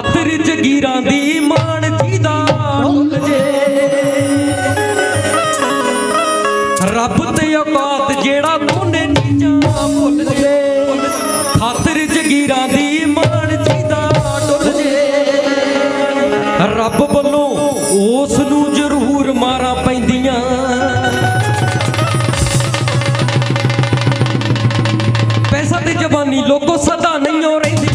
ਖਾਤਰ ਜਗੀਰਾਂ ਦੀ ਮਾਣ ਜੀ ਦਾ ਜੇ ਰੱਬ ਤੇ ਔਕਾਤ ਜਿਹੜਾ ਦੋਨੇ ਚੀਜ਼ਾਂ ਭੁੱਲ ਜੇ। ਖਾਤਰ ਜਗੀਰਾਂ ਦੀ ਮਾਣ ਜੀ ਦਾ ਜੇ। ਰੱਬ ਵੱਲੋਂ ਉਸ ਨੂੰ ਜ਼ਰੂਰ ਮਾਰਾਂ ਪੈਂਦੀਆਂ। ਪੈਸਾ ਤੇ ਜਵਾਨੀ ਲੋਕੋ ਸਦਾ ਨਹੀਂ ਹੋ ਰਹਿੰਦੀ।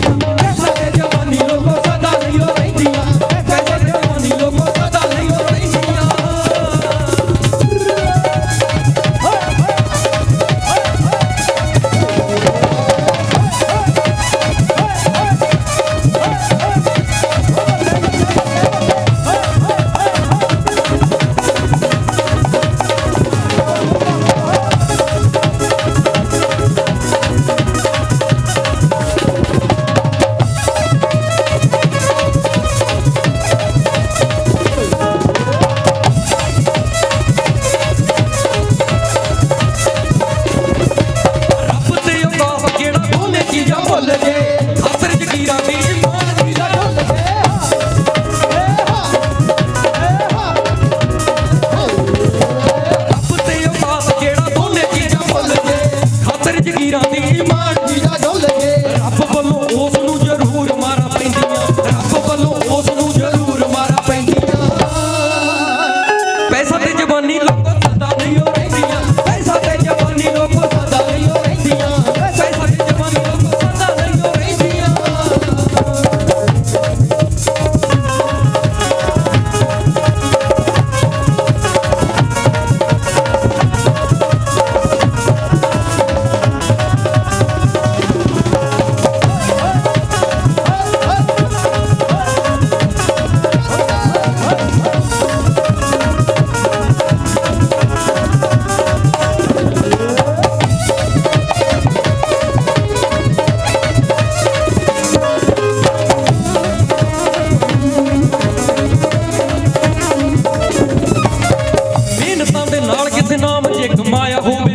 ਜਿਸ ਨਾਮ ਜੇ ਕਮਾਇਆ ਹੋਵੇ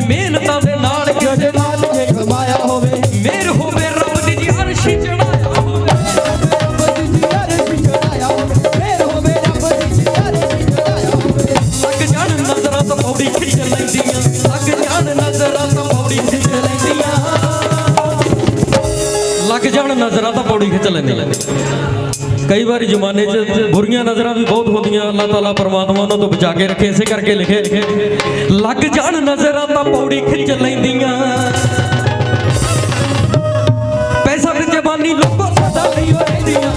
ਕਈ ਵਾਰੀ ਜ਼ਮਾਨੇ 'ਚ ਬੁਰੀਆਂ ਨਜ਼ਰਾਂ ਵੀ ਬਹੁਤ ਹੁੰਦੀਆਂ, ਅੱਲਾਹ ਤਾਲਾ ਪਰਮਾਤਮਾ ਉਹਨਾਂ ਤੋਂ ਬਚਾ ਕੇ ਰੱਖੇ, ਇਸੇ ਕਰਕੇ ਲਿਖੇ। ਲੱਗ ਜਾਣ ਨਜ਼ਰਾਂ ਤਾਂ ਪੌੜੀ ਖਿੱਚ ਲੈਂਦੀਆਂ। ਪੈਸਾ ਤੇ ਜਵਾਨੀ ਲੋਕਾਂ ਸਦਾ ਨਹੀਂ ਰਹਿੰਦੀਆਂ